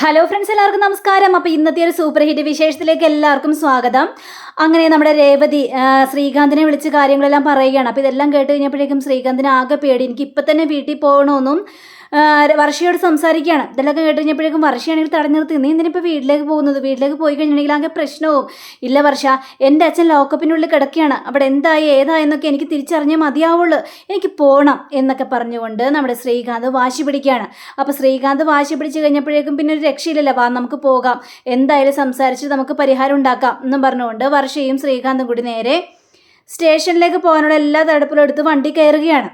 Hello friends എല്ലാവർക്കും നമസ്കാരം. അപ്പോൾ ഇന്നത്തെ ഒരു സൂപ്പർ ഹിറ്റ് വിശേഷത്തിലേക്ക് എല്ലാവർക്കും സ്വാഗതം. അങ്ങനെ നമ്മുടെ രേവതി ശ്രീകാന്തിനെ വിളിച്ച് കാര്യങ്ങളെല്ലാം പറയുകയാണ്. അപ്പോൾ ഇതെല്ലാം കേട്ട് കഴിഞ്ഞപ്പോഴേക്കും ശ്രീകാന്തിന് ആകെ പേടി. എനിക്ക് ഇപ്പം തന്നെ വീട്ടിൽ പോകണമെന്നും വർഷയോട് സംസാരിക്കുകയാണ്. ഇതെല്ലാം കേട്ട് കഴിഞ്ഞപ്പോഴേക്കും വർഷയാണെങ്കിൽ തടഞ്ഞു നിർത്തി. നീ എന്തിനിപ്പോൾ വീട്ടിലേക്ക് പോകുന്നത്? വീട്ടിലേക്ക് പോയി കഴിഞ്ഞിട്ടുണ്ടെങ്കിൽ ആകെ പ്രശ്നവും. ഇല്ല വർഷ എന്റെ അച്ഛൻ ലോക്കപ്പിനുള്ളിൽ കിടക്കുകയാണ്. അവിടെ എന്തായി ഏതായെന്നൊക്കെ എനിക്ക് തിരിച്ചറിഞ്ഞേ മതിയാവുള്ളൂ. എനിക്ക് പോകണം എന്നൊക്കെ പറഞ്ഞുകൊണ്ട് നമ്മുടെ ശ്രീകാന്ത് വാശി പിടിക്കുകയാണ്. അപ്പോൾ ശ്രീകാന്ത് വാശി പിടിച്ച് കഴിഞ്ഞപ്പോഴേക്കും പിന്നെ ഒരു രക്ഷയില്ലല്ലോ. വാ നമുക്ക് പോകാം. എന്തായാലും സംസാരിച്ച് നമുക്ക് പരിഹാരം ഉണ്ടാക്കാം എന്നും പറഞ്ഞുകൊണ്ട് വർഷയും ശ്രീകാന്തും കൂടി നേരെ സ്റ്റേഷനിലേക്ക് പോകാനുള്ള എല്ലാ തടുപ്പിലും എടുത്ത് വണ്ടി കയറുകയാണ്.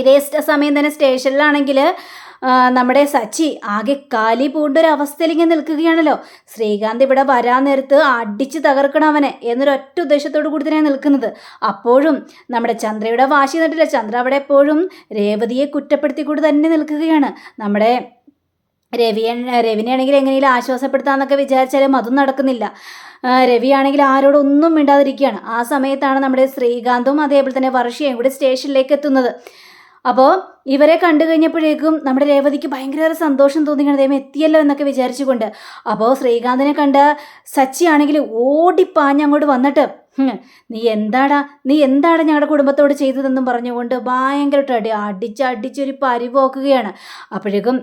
ഇതേ സമയം തന്നെ സ്റ്റേഷനിലാണെങ്കിൽ നമ്മുടെ സച്ചി ആകെ കാലി പൂണ്ടൊരു അവസ്ഥയിൽ ഇങ്ങനെ നിൽക്കുകയാണല്ലോ. ശ്രീകാന്ത് ഇവിടെ വരാൻ നേരത്ത് അടിച്ച് തകർക്കണം അവനെ എന്നൊരൊറ്റ ഉദ്ദേശത്തോടു കൂടി തന്നെ നിൽക്കുന്നത്. അപ്പോഴും നമ്മുടെ ചന്ദ്രയുടെ വാശി നട്ടില്ല ചന്ദ്ര അവിടെ എപ്പോഴും രേവതിയെ കുറ്റപ്പെടുത്തിക്കൂടി തന്നെ നിൽക്കുകയാണ്. നമ്മുടെ രവിയെ രവിനെയാണെങ്കിൽ എങ്ങനെയും ആശ്വാസപ്പെടുത്താമെന്നൊക്കെ വിചാരിച്ചാലും അതും നടക്കുന്നില്ല. രവിയാണെങ്കിൽ ആരോടൊന്നും മിണ്ടാതിരിക്കുകയാണ്. ആ സമയത്താണ് നമ്മുടെ ശ്രീകാന്തും അതേപോലെ തന്നെ വർഷയും കൂടി സ്റ്റേഷനിലേക്ക് എത്തുന്നത്. അപ്പോൾ ഇവരെ കണ്ടു കഴിഞ്ഞപ്പോഴേക്കും നമ്മുടെ രേവതിക്ക് ഭയങ്കര സന്തോഷം തോന്നിക്കണം ദൈവം എത്തിയല്ലോ എന്നൊക്കെ വിചാരിച്ചുകൊണ്ട്. അപ്പോൾ ശ്രീകാന്തിനെ കണ്ട സച്ചിയാണെങ്കിൽ ഓടിപ്പാഞ്ഞ് അങ്ങോട്ട് വന്നിട്ട് നീ എന്താടാ നീ എന്താടാ ഞങ്ങളുടെ കുടുംബത്തോട് ചെയ്തതെന്നും പറഞ്ഞുകൊണ്ട് ഭയങ്കരമായിട്ട് അടി അടിച്ച് അടിച്ചൊരു പരിപോക്കുകയാണ് അപ്പോഴേക്കും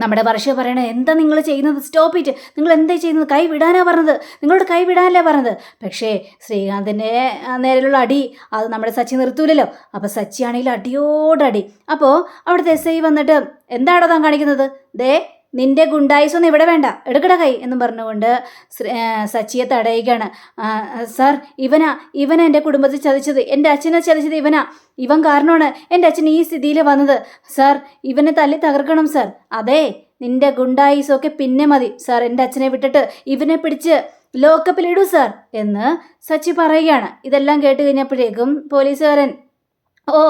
നമ്മുടെ വർഷ പറയണ എന്താ നിങ്ങൾ ചെയ്യുന്നത്? സ്റ്റോപ്പ് ഇറ്റ് നിങ്ങൾ എന്താ ചെയ്യുന്നത്? കൈ വിടാനാ പറഞ്ഞത്. നിങ്ങളോട് കൈ വിടാനല്ലേ പറഞ്ഞത്. പക്ഷേ ശ്രീകാന്തിന്റെ നേരെയുള്ള അടി അത് നമ്മുടെ സച്ചി നിർത്തൂലല്ലോ. അപ്പോൾ സച്ചി ആണെങ്കിൽ അടിയോടടി. അപ്പോൾ അവിടുത്തെ എസ് ഐ വന്നിട്ട് എന്താണോ താൻ കാണിക്കുന്നത്? ദേ നിന്റെ ഗുണ്ടായിസൊന്നും ഇവിടെ വേണ്ട. എടുക്കട കൈ എന്ന് പറഞ്ഞുകൊണ്ട് സച്ചിയെ തടയുകയാണ്. സാർ ഇവനാ ഇവനാ എന്റെ കുടുംബത്തിൽ ചതിച്ചത്. എന്റെ അച്ഛനെ ചതിച്ചത് ഇവനാ. ഇവൻ കാരണമാണ് എന്റെ അച്ഛൻ ഈ സ്ഥിതിയിൽ വന്നത്. സാർ ഇവനെ തല്ലി തകർക്കണം സാർ. അതെ നിന്റെ ഗുണ്ടായിസൊക്കെ പിന്നെ മതി. സാർ എന്റെ അച്ഛനെ വിട്ടിട്ട് ഇവനെ പിടിച്ച് ലോക്കപ്പിലിടൂ സാർ എന്ന് സച്ചി പറയുകയാണ്. ഇതെല്ലാം കേട്ട് കഴിഞ്ഞപ്പോഴേക്കും പോലീസുകാരൻ ഓ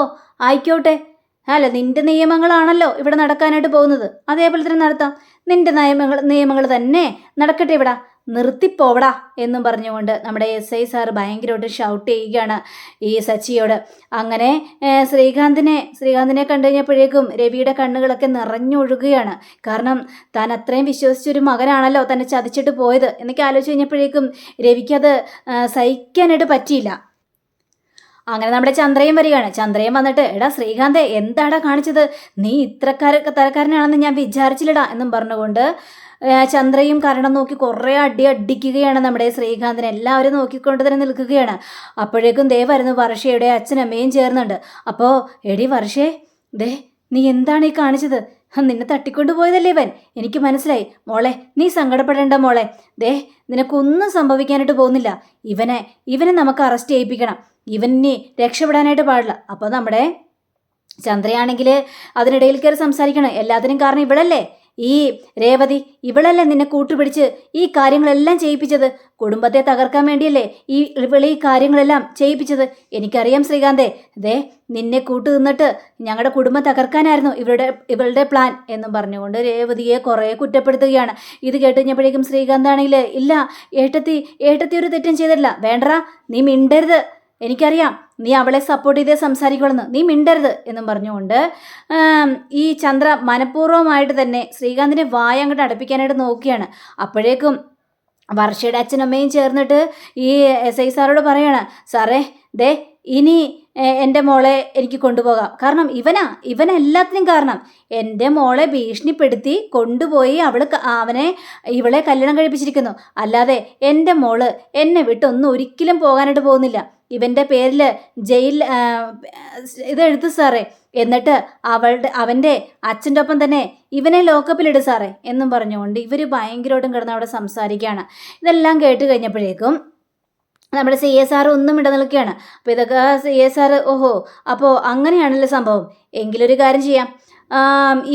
ആയിക്കോട്ടെ. അല്ല നിന്റെ നിയമങ്ങളാണല്ലോ ഇവിടെ നടക്കാനായിട്ട് പോകുന്നത്. അതേപോലെ തന്നെ നടത്താം. നിന്റെ നിയമങ്ങൾ നിയമങ്ങൾ തന്നെ നടക്കട്ടെ ഇവിടെ. നിർത്തിപ്പോവടാ എന്നും പറഞ്ഞുകൊണ്ട് നമ്മുടെ എസ് ഐ സാർ ഭയങ്കരമായിട്ട് ഷൗട്ട് ചെയ്യുകയാണ് ഈ സച്ചിയോട്. അങ്ങനെ ശ്രീകാന്തിനെ ശ്രീകാന്തിനെ കണ്ടു കഴിഞ്ഞപ്പോഴേക്കും രവിയുടെ കണ്ണുകളൊക്കെ നിറഞ്ഞൊഴുകുകയാണ്. കാരണം താൻ അത്രയും വിശ്വസിച്ചൊരു മകനാണല്ലോ തന്നെ ചതിച്ചിട്ട് പോയത്. എന്നൊക്കെ ആലോചിച്ച് കഴിഞ്ഞപ്പോഴേക്കും രവിക്കത് സഹിക്കാനായിട്ട് പറ്റിയില്ല. അങ്ങനെ നമ്മുടെ ചന്ദ്രയും വരികയാണ്. ചന്ദ്രയും വന്നിട്ട് എടാ ശ്രീകാന്ത് എന്താടാ കാണിച്ചത്? നീ ഇത്രക്കാര തരക്കാരനാണെന്ന് ഞാൻ വിചാരിച്ചില്ലടാ എന്നും പറഞ്ഞുകൊണ്ട് ചന്ദ്രയും കരണം നോക്കി കുറേ അടി അടിക്കുകയാണ് നമ്മുടെ ശ്രീകാന്തിനെ. എല്ലാവരും നോക്കിക്കൊണ്ട് തന്നെ നിൽക്കുകയാണ്. അപ്പോഴേക്കും ദേ വരുന്നു വർഷയുടെ അച്ഛനമ്മയും ചേർന്നുണ്ട്. അപ്പോൾ എടി വർഷേ ദേ നീ എന്താണ് ഈ കാണിച്ചത്? നിന്നെ തട്ടിക്കൊണ്ടു പോയതല്ലേ ഇവൻ? എനിക്ക് മനസ്സിലായി. മോളെ നീ സങ്കടപ്പെടേണ്ട മോളെ. ദേ നിനക്കൊന്നും സംഭവിക്കാനായിട്ട് പോകുന്നില്ല. ഇവനെ ഇവനെ നമുക്ക് അറസ്റ്റ് ചെയ്യിപ്പിക്കണം. ഇവനെ രക്ഷപ്പെടാനായിട്ട് പാടില്ല. അപ്പോൾ നമ്മുടെ ചന്ദ്രയാണെങ്കിൽ അതിനിടയിൽ കയറി സംസാരിക്കണം. എല്ലാത്തിനും കാരണം ഇവളല്ലേ? ഈ രേവതി ഇവളല്ലേ നിന്നെ കൂട്ടുപിടിച്ച് ഈ കാര്യങ്ങളെല്ലാം ചെയ്യിപ്പിച്ചത്? കുടുംബത്തെ തകർക്കാൻ വേണ്ടിയല്ലേ ഈ ഇവൾ ഈ കാര്യങ്ങളെല്ലാം ചെയ്യിപ്പിച്ചത്? എനിക്കറിയാം ശ്രീകാന്തേ. ദേ നിന്നെ കൂട്ടു നിന്നിട്ട് ഞങ്ങളുടെ കുടുംബം തകർക്കാനായിരുന്നു ഇവരുടെ ഇവളുടെ പ്ലാൻ എന്നും പറഞ്ഞുകൊണ്ട് രേവതിയെ കുറേ കുറ്റപ്പെടുത്തുകയാണ്. ഇത് കേട്ട് കഴിഞ്ഞപ്പോഴേക്കും ശ്രീകാന്താണെങ്കിൽ ഇല്ല ഏട്ടത്തി ഏട്ടത്തി ഒരു തെറ്റും ചെയ്തിട്ടില്ല. വേണ്ടടാ നീ മിണ്ടരുത്. എനിക്കറിയാം നീ അവളെ സപ്പോർട്ട് ചെയ്തേ സംസാരിക്കുള്ളെന്ന്. നീ മിണ്ടരുത് എന്നും പറഞ്ഞുകൊണ്ട് ഈ ചന്ദ്ര മനഃപൂർവമായിട്ട് തന്നെ ശ്രീകാന്തിനെ വായ അങ്ങോട്ട് അടുപ്പിക്കാനായിട്ട് നോക്കിയാണ് അപ്പോഴേക്കും വർഷയുടെ അച്ഛനമ്മയും ചേർന്നിട്ട് ഈ എസ് ഐ സാറോട് പറയാണ് സാറേ ദേ ഇനി എന്റെ മോളെ എനിക്ക് കൊണ്ടുപോകാം. കാരണം ഇവനാ ഇവൻ എല്ലാത്തിനും കാരണം. എന്റെ മോളെ ഭീഷണിപ്പെടുത്തി കൊണ്ടുപോയി അവൾ അവനെ ഇവളെ കല്യാണം കഴിപ്പിച്ചിരിക്കുന്നു. അല്ലാതെ എന്റെ മോൾ എന്നെ വിട്ടൊന്നും ഒരിക്കലും പോകാനായിട്ട് പോകുന്നില്ല. ഇവന്റെ പേരിൽ ജയിൽ ഇതെഴുത്ത് സാറേ. എന്നിട്ട് അവളുടെ അവന്റെ അച്ഛന്റെ ഒപ്പം തന്നെ ഇവനെ ലോക്കപ്പിലിട് സാറേ എന്നും പറഞ്ഞുകൊണ്ട് ഇവർ ഭയങ്കരമായിട്ടും കിടന്ന് അവിടെ സംസാരിക്കുകയാണ്. ഇതെല്ലാം കേട്ട് കഴിഞ്ഞപ്പോഴേക്കും നമ്മുടെ സി എസ് ആർ ഒന്നും ഇട നിൽക്കുകയാണ് അപ്പോൾ ഇതൊക്കെ സി എസ് ആർ ഓഹോ അപ്പോൾ അങ്ങനെയാണല്ലോ സംഭവം. എങ്കിലൊരു കാര്യം ചെയ്യാം.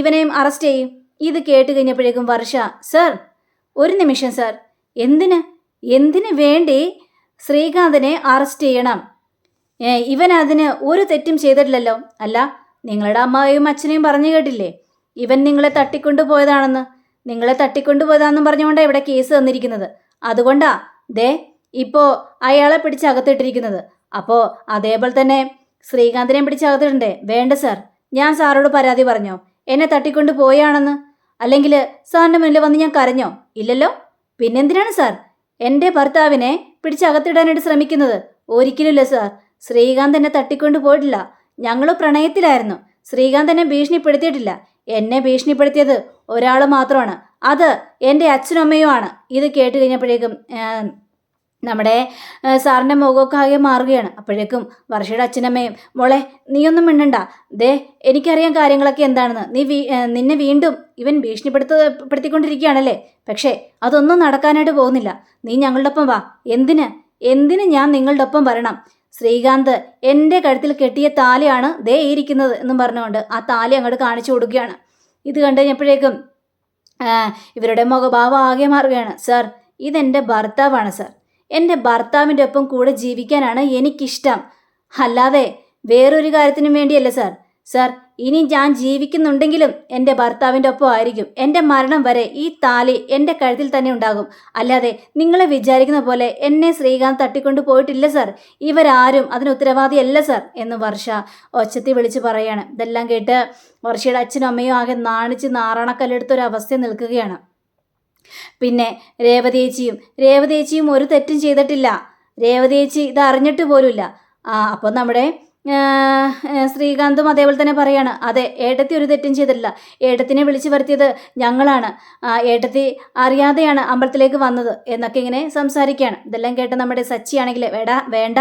ഇവനെയും അറസ്റ്റ് ചെയ്യും. ഇത് കേട്ട് കഴിഞ്ഞപ്പോഴേക്കും വർഷ സർ ഒരു നിമിഷം സർ. എന്തിന്? എന്തിനു വേണ്ടി ശ്രീകാന്തിനെ അറസ്റ്റ് ചെയ്യണം? ഇവൻ അതിന് ഒരു തെറ്റും ചെയ്തിട്ടില്ലല്ലോ. അല്ല നിങ്ങളുടെ അമ്മായും അച്ഛനെയും പറഞ്ഞു കേട്ടില്ലേ? ഇവൻ നിങ്ങളെ തട്ടിക്കൊണ്ടു പോയതാണെന്ന് നിങ്ങളെ തട്ടിക്കൊണ്ടു പോയതാണെന്നും പറഞ്ഞുകൊണ്ടാണ് ഇവിടെ കേസ് തന്നിരിക്കുന്നത് അതുകൊണ്ടാ ദേ ഇപ്പോൾ അയാളെ പിടിച്ച് അകത്തിട്ടിരിക്കുന്നത്. അപ്പോൾ അതേപോലെ തന്നെ ശ്രീകാന്തിനെ പിടിച്ച് അകത്തിട്ടുണ്ടേ. വേണ്ട സാർ. ഞാൻ സാറോട് പരാതി പറഞ്ഞോ? എന്നെ തട്ടിക്കൊണ്ട് പോയാണെന്ന്? അല്ലെങ്കിൽ സാറിന്റെ മുന്നിൽ വന്ന് ഞാൻ കരഞ്ഞോ? ഇല്ലല്ലോ? പിന്നെന്തിനാണ് സാർ? എന്റെ ഭർത്താവിനെ പിടിച്ചകത്തിടാനായിട്ട് ശ്രമിക്കുന്നത്. ഒരിക്കലുമില്ല സാർ. ശ്രീകാന്ത് എന്നെ തട്ടിക്കൊണ്ട് പോയിട്ടില്ല. ഞങ്ങൾ പ്രണയത്തിലായിരുന്നു. ശ്രീകാന്ത് എന്നെ ഭീഷണിപ്പെടുത്തിയിട്ടില്ല. എന്നെ ഭീഷണിപ്പെടുത്തിയത് ഒരാൾ മാത്രമാണ്. അത് എന്റെ അച്ഛനും അമ്മയുമാണ് ഇത് കേട്ട് കഴിഞ്ഞപ്പോഴേക്കും നമ്മുടെ സാറിന്റെ മുഖമൊക്കെ ആകെ മാറുകയാണ്. അപ്പോഴേക്കും വർഷയുടെ അച്ഛനമ്മയും മോളെ നീയൊന്നും മിണ്ടണ്ട. ദേ എനിക്കറിയാം കാര്യങ്ങളൊക്കെ എന്താണെന്ന്. നീ വീ നിന്നെ വീണ്ടും ഇവൻ ഭീഷണിപ്പെടുത്തപ്പെടുത്തിക്കൊണ്ടിരിക്കുകയാണല്ലേ പക്ഷേ അതൊന്നും നടക്കാനായിട്ട് പോകുന്നില്ല. നീ ഞങ്ങളുടെ ഒപ്പം വാ. എന്തിന്? എന്തിന് ഞാൻ നിങ്ങളുടെ ഒപ്പം വരണം? ശ്രീകാന്ത് എന്റെ കഴുത്തിൽ കെട്ടിയ താലിയാണ് ദേ ഇരിക്കുന്നത് എന്നും പറഞ്ഞുകൊണ്ട് ആ താലി അങ്ങോട്ട് കാണിച്ചു കൊടുക്കുകയാണ്. ഇത് കണ്ടു കഴിഞ്ഞപ്പോഴേക്കും ഇവരുടെ മുഖഭാവം ആകെ മാറുകയാണ്. സാർ ഇതെന്റെ ഭർത്താവാണ് സാർ. എന്റെ ഭർത്താവിന്റെ ഒപ്പം കൂടെ ജീവിക്കാനാണ് എനിക്കിഷ്ടം. അല്ലാതെ വേറൊരു കാര്യത്തിനും വേണ്ടിയല്ല സാർ. സാർ ഇനി ഞാൻ ജീവിക്കുന്നുണ്ടെങ്കിലും എന്റെ ഭർത്താവിന്റെ ഒപ്പം ആയിരിക്കും. എന്റെ മരണം വരെ ഈ താലി എന്റെ കഴുത്തിൽ തന്നെ ഉണ്ടാകും. അല്ലാതെ നിങ്ങളെ വിചാരിക്കുന്ന പോലെ എന്നെ ശ്രീകാന്ത് തട്ടിക്കൊണ്ട് പോയിട്ടില്ല സാർ. ഇവരാരും അതിന് ഉത്തരവാദിയല്ല സാർ എന്ന് വർഷ ഒച്ചത്തി വിളിച്ച് പറയാണ്. ഇതെല്ലാം കേട്ട് വർഷയുടെ അച്ഛനും അമ്മയും ആകെ നാണിച്ച് നാറാണക്കല്ലെടുത്തൊരവസ്ഥ നിൽക്കുകയാണ്. പിന്നെ രേവതേച്ചിയും രേവതേച്ചിയും ഒരു തെറ്റും ചെയ്തിട്ടില്ല. രേവതേച്ചി ഇത് അറിഞ്ഞിട്ട് പോലുമില്ല. ആ അപ്പോൾ നമ്മുടെ ശ്രീകാന്തും അതേപോലെ തന്നെ പറയാണ് അതെ ഏട്ടത്തി ഒരു തെറ്റും ചെയ്തിട്ടില്ല. ഏട്ടത്തിനെ വിളിച്ചു വരുത്തിയത് ഞങ്ങളാണ്. ഏട്ടത്തി അറിയാതെയാണ് അമ്പലത്തിലേക്ക് വന്നത് എന്നൊക്കെ ഇങ്ങനെ സംസാരിക്കുകയാണ്. ഇതെല്ലാം കേട്ട് നമ്മുടെ സച്ചിയാണെങ്കിൽ വേട വേണ്ട.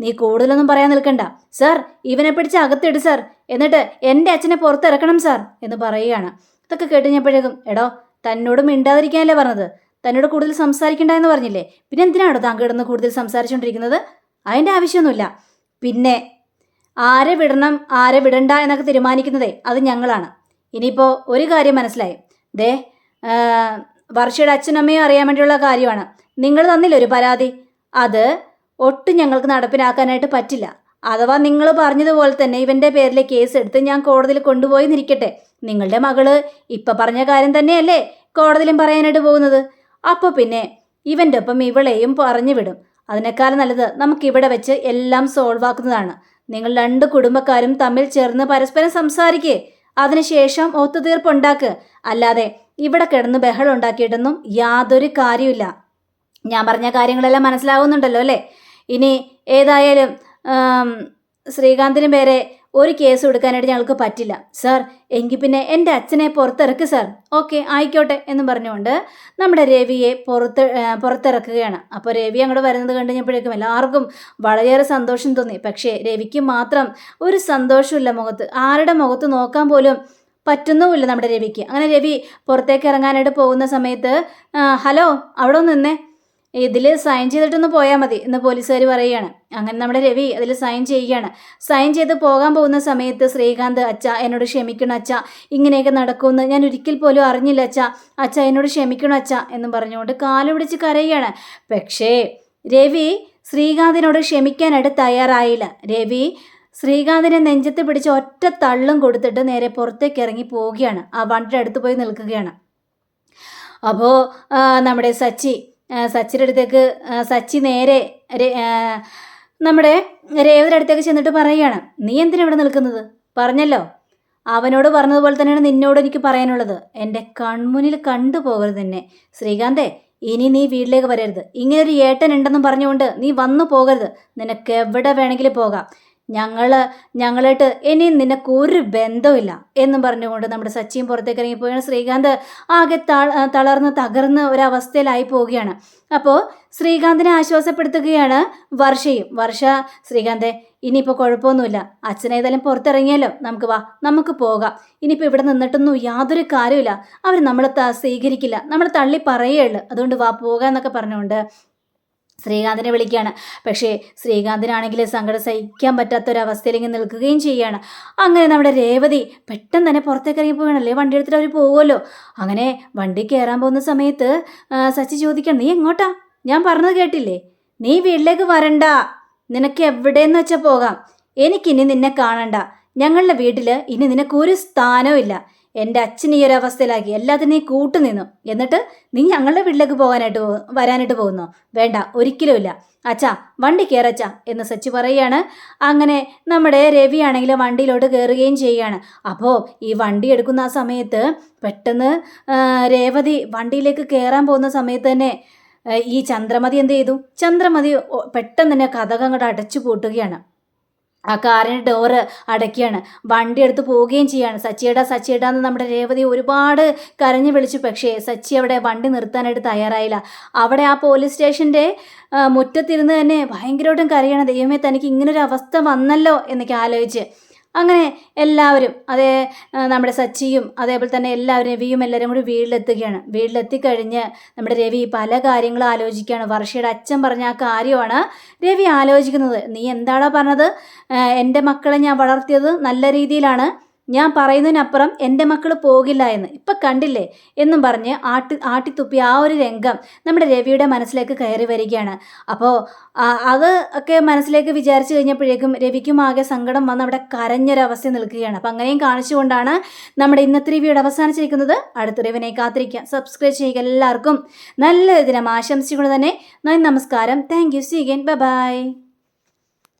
നീ കൂടുതലൊന്നും പറയാൻ നിൽക്കണ്ട. സാർ ഇവനെ പിടിച്ച് അകത്തിട് സാർ. എന്നിട്ട് എന്റെ അച്ഛനെ പുറത്തിറക്കണം സാർ എന്ന് പറയുകയാണ്. ഇതൊക്കെ കേട്ടുകഴിഞ്ഞപ്പോഴേക്കും എടോ തന്നോട് മിണ്ടാതിരിക്കാനല്ലേ പറഞ്ഞത്? തന്നോട് കൂടുതൽ സംസാരിക്കണ്ട എന്ന് പറഞ്ഞില്ലേ? പിന്നെ എന്തിനാണോ താങ്കൾ ഇടന്ന് കൂടുതൽ സംസാരിച്ചുകൊണ്ടിരിക്കുന്നത് അതിന്റെ ആവശ്യമൊന്നുമില്ല. പിന്നെ ആരെ വിടണം ആരെ വിടണ്ട എന്നൊക്കെ തീരുമാനിക്കുന്നതേ അത് ഞങ്ങളാണ്. ഇനിയിപ്പോൾ ഒരു കാര്യം മനസ്സിലായി. ദേ വർഷയുടെ അച്ഛനമ്മയും അറിയാൻ വേണ്ടിയുള്ള കാര്യമാണ്. നിങ്ങൾ തന്നില്ല ഒരു പരാതി? അത് ഒട്ടും ഞങ്ങൾക്ക് നടപ്പിലാക്കാനായിട്ട് പറ്റില്ല. അഥവാ നിങ്ങൾ പറഞ്ഞതുപോലെ തന്നെ ഇവന്റെ പേരിൽ കേസ് എടുത്ത് ഞാൻ കോടതിയിൽ കൊണ്ടുപോയി നിരിക്കട്ടെ നിങ്ങളുടെ മകൾ ഇപ്പം പറഞ്ഞ കാര്യം തന്നെയല്ലേ? കോടതിയിലും പറയാനായിട്ട് പോകുന്നത്. അപ്പോൾ പിന്നെ ഇവന്റെ ഒപ്പം ഇവളെയും പറഞ്ഞു വിടും. അതിനേക്കാൾ നല്ലത് നമുക്ക് ഇവിടെ വെച്ച് എല്ലാം സോൾവ് ആക്കുന്നതാണ്. നിങ്ങൾ രണ്ട് കുടുംബക്കാരും തമ്മിൽ ചേർന്ന് പരസ്പരം സംസാരിക്കേ. അതിനുശേഷം ഒത്തുതീർപ്പുണ്ടാക്ക് അല്ലാതെ ഇവിടെ കിടന്ന് ബഹളം ഉണ്ടാക്കിയിട്ടൊന്നും യാതൊരു കാര്യമില്ല ഞാൻ പറഞ്ഞ കാര്യങ്ങളെല്ലാം മനസ്സിലാവുന്നുണ്ടല്ലോ അല്ലേ? ഇനി ഏതായാലും ശ്രീകാന്തിന് പേരെ ഒരു കേസ് കൊടുക്കാനായിട്ട് ഞങ്ങൾക്ക് പറ്റില്ല. സാർ എങ്കിൽ പിന്നെ എന്റെ അച്ഛനെ പുറത്തിറക്ക് സാർ. ഓക്കെ ആയിക്കോട്ടെ എന്ന് പറഞ്ഞുകൊണ്ട് നമ്മുടെ രവിയെ പുറത്ത് പുറത്തിറക്കുകയാണ്. അപ്പോൾ രവി അങ്ങോട്ട് വരുന്നത് കണ്ട് കഴിഞ്ഞപ്പോഴേക്കും എല്ലാവർക്കും വളരെയേറെ സന്തോഷം തോന്നി. പക്ഷേ രവിക്ക് മാത്രം ഒരു സന്തോഷമില്ല മുഖത്ത്. ആരുടെ മുഖത്ത് നോക്കാൻ പോലും പറ്റുന്നുമില്ല നമ്മുടെ രവിക്ക്. അങ്ങനെ രവി പുറത്തേക്ക് ഇറങ്ങാനായിട്ട് പോകുന്ന സമയത്ത് ഹലോ അവിടെ നിന്നേ. ഇതിൽ സൈൻ ചെയ്തിട്ടൊന്ന് പോയാൽ മതി എന്ന് പോലീസുകാർ പറയുകയാണ് അങ്ങനെ നമ്മുടെ രവി അതിൽ സൈൻ ചെയ്യുകയാണ്. സൈൻ ചെയ്ത് പോകാൻ പോകുന്ന സമയത്ത് ശ്രീകാന്ത് അച്ഛ എന്നോട് ക്ഷമിക്കണം അച്ഛ ഇങ്ങനെയൊക്കെ നടക്കുമെന്ന് ഞാൻ ഒരിക്കൽ പോലും അറിഞ്ഞില്ല അച്ഛ അച്ഛ എന്നോട് ക്ഷമിക്കണം അച്ഛ എന്ന് പറഞ്ഞുകൊണ്ട് കാൽ പിടിച്ച് കരയുകയാണ്. പക്ഷേ രവി ശ്രീകാന്തിനോട് ക്ഷമിക്കാനായിട്ട് തയ്യാറായില്ല. രവി ശ്രീകാന്തിനെ നെഞ്ചത്ത് പിടിച്ച് ഒറ്റ തള്ളും കൊടുത്തിട്ട് നേരെ പുറത്തേക്ക് ഇറങ്ങി പോവുകയാണ്. ആ വണ്ടിയുടെ അടുത്ത് പോയി നിൽക്കുകയാണ്. അപ്പോൾ നമ്മുടെ സച്ചി ആ, സച്ചിയുടെ അടുത്തേക്ക് സച്ചി നേരെ നമ്മുടെ രേവതിയുടെ അടുത്തേക്ക് ചെന്നിട്ട് പറയുകയാണ് നീ എന്തിനാണ് ഇവിടെ നിൽക്കുന്നത്? പറഞ്ഞല്ലോ. അവനോട് പറഞ്ഞതുപോലെ തന്നെയാണ് നിന്നോട് എനിക്ക് പറയാനുള്ളത്. എന്റെ കൺമുന്നിൽ കണ്ടു പോകരുത് തന്നെ ശ്രീകാന്തേ ഇനി നീ വീട്ടിലേക്ക് വരരുത്. ഇങ്ങനൊരു ഏട്ടൻ ഉണ്ടെന്നും പറഞ്ഞുകൊണ്ട് നീ വന്നു പോകരുത്. നിനക്ക് എവിടെ വേണമെങ്കിലും പോകാം. ഞങ്ങൾ ഞങ്ങളായിട്ട് ഇനി നിനക്ക് ഒരു ബന്ധമില്ല എന്നും പറഞ്ഞുകൊണ്ട് നമ്മുടെ സച്ചിൻ പുറത്തേക്ക് ഇറങ്ങിപ്പോയാണ്. ശ്രീകാന്ത് ആകെ തളർന്ന് തകർന്ന് ഒരവസ്ഥയിലായി പോവുകയാണ്. അപ്പോൾ ശ്രീകാന്തിനെ ആശ്വാസപ്പെടുത്തുകയാണ് വർഷയും. വർഷ ശ്രീകാന്തെ ഇനിയിപ്പോൾ കുഴപ്പമൊന്നുമില്ല. അച്ഛനേതായാലും പുറത്തിറങ്ങിയാലോ നമുക്ക് വാ നമുക്ക് പോകാം. ഇനിയിപ്പോൾ ഇവിടെ നിന്നിട്ടൊന്നും യാതൊരു കാര്യമില്ല അവർ നമ്മളെ സ്വീകരിക്കില്ല. നമ്മൾ തള്ളി പറയുള്ളൂ അതുകൊണ്ട് വാ പോകാന്നൊക്കെ പറഞ്ഞുകൊണ്ട് ശ്രീകാന്തിനെ വിളിക്കുകയാണ്. പക്ഷേ ശ്രീകാന്തിനാണെങ്കിൽ സങ്കടം സഹിക്കാൻ പറ്റാത്തൊരവസ്ഥയിലേക്ക് നിൽക്കുകയും ചെയ്യുകയാണ് അങ്ങനെ നമ്മുടെ രേവതി പെട്ടെന്ന് തന്നെ പുറത്തേക്ക് ഇറങ്ങി പോവുകയാണല്ലേ വണ്ടി എടുത്തിട്ട് അവർ പോകുമല്ലോ? അങ്ങനെ വണ്ടി കയറാൻ പോകുന്ന സമയത്ത് സച്ചി ചോദിക്കണം നീ എങ്ങോട്ടാ? ഞാൻ പറഞ്ഞത് കേട്ടില്ലേ? നീ വീട്ടിലേക്ക് വരണ്ട. നിനക്ക് എവിടെയെന്ന് വെച്ചാൽ പോകാം. എനിക്കിനി നിന്നെ കാണണ്ട. ഞങ്ങളുടെ വീട്ടിൽ ഇനി നിനക്കൊരു സ്ഥാനവും ഇല്ല. എന്റെ അച്ഛൻ ഈ ഒരു അവസ്ഥയിലാക്കി എല്ലാത്തിനെയും കൂട്ടു നിന്നു. എന്നിട്ട് നീ ഞങ്ങളുടെ വീട്ടിലേക്ക് പോകാനായിട്ട് വരാനായിട്ട് പോകുന്നോ? വേണ്ട ഒരിക്കലുമില്ല അച്ഛാ വണ്ടി കയറച്ച എന്ന് സച്ചി പറയുകയാണ്. അങ്ങനെ നമ്മുടെ രവിയാണെങ്കിൽ വണ്ടിയിലോട്ട് കയറുകയും ചെയ്യുകയാണ്. അപ്പോൾ ഈ വണ്ടി എടുക്കുന്ന ആ സമയത്ത് പെട്ടെന്ന് രേവതി വണ്ടിയിലേക്ക് കയറാൻ പോകുന്ന സമയത്ത് തന്നെ ഈ ചന്ദ്രമതി എന്ത് ചെയ്തു? ചന്ദ്രമതി പെട്ടെന്ന് തന്നെ കഥകം അങ്ങോട്ട് അടച്ചു പൂട്ടുകയാണ്. ആ കാറിന്റെ ഡോറ് അടയ്ക്കുകയാണ്. വണ്ടി എടുത്ത് പോവുകയും ചെയ്യാണ്. സച്ചിയേടാ സച്ചിയേടാ എന്ന് നമ്മുടെ രേവതി ഒരുപാട് കരഞ്ഞു വിളിച്ചു. പക്ഷേ സച്ചി അവിടെ വണ്ടി നിർത്താനായിട്ട് തയ്യാറായില്ല. അവിടെ ആ പോലീസ് സ്റ്റേഷന്റെ മുറ്റത്തിരുന്ന് തന്നെ ഭയങ്കരമായിട്ടും കരയാണ്. ദൈവമേ തനിക്ക് ഇങ്ങനൊരു അവസ്ഥ വന്നല്ലോ എന്നൊക്കെ ആലോചിച്ച്. അങ്ങനെ എല്ലാവരും അതേ നമ്മുടെ സച്ചിയും അതേപോലെ തന്നെ എല്ലാവരും രവിയും എല്ലാവരും കൂടി വീട്ടിലെത്തുകയാണ്. വീട്ടിലെത്തിക്കഴിഞ്ഞ് നമ്മുടെ രവി പല കാര്യങ്ങളും ആലോചിക്കുകയാണ്. വർഷയുടെ അച്ഛൻ പറഞ്ഞ ആ കാര്യമാണ് രവി ആലോചിക്കുന്നത്. നീ എന്താടാ പറഞ്ഞത്? എന്റെ മക്കളെ ഞാൻ വളർത്തിയത് നല്ല രീതിയിലാണ്. ഞാൻ പറയുന്നതിനപ്പുറം എന്റെ മക്കൾ പോകില്ല എന്ന്. ഇപ്പം കണ്ടില്ലേ? എന്നും പറഞ്ഞ് ആട്ടി ആട്ടിത്തുപ്പി ആ ഒരു രംഗം നമ്മുടെ രവിയുടെ മനസ്സിലേക്ക് കയറി വരികയാണ്. അപ്പോൾ അത് ഒക്കെ മനസ്സിലേക്ക് വിചാരിച്ചു കഴിഞ്ഞപ്പോഴേക്കും രവിക്കും ആകെ സങ്കടം വന്ന് അവിടെ കരഞ്ഞൊരവസ്ഥ നിൽക്കുകയാണ്. അപ്പം അങ്ങനെയും കാണിച്ചുകൊണ്ടാണ് നമ്മുടെ ഇന്നത്തെ റിവ്യൂടെ അവസാനിച്ചിരിക്കുന്നത്. അടുത്ത റിവിനെ കാത്തിരിക്കുക സബ്സ്ക്രൈബ് ചെയ്യുക എല്ലാവർക്കും. നല്ല ദിനം ആശംസിച്ചുകൊണ്ട് തന്നെ നന്ദി നമസ്കാരം. Thank you C by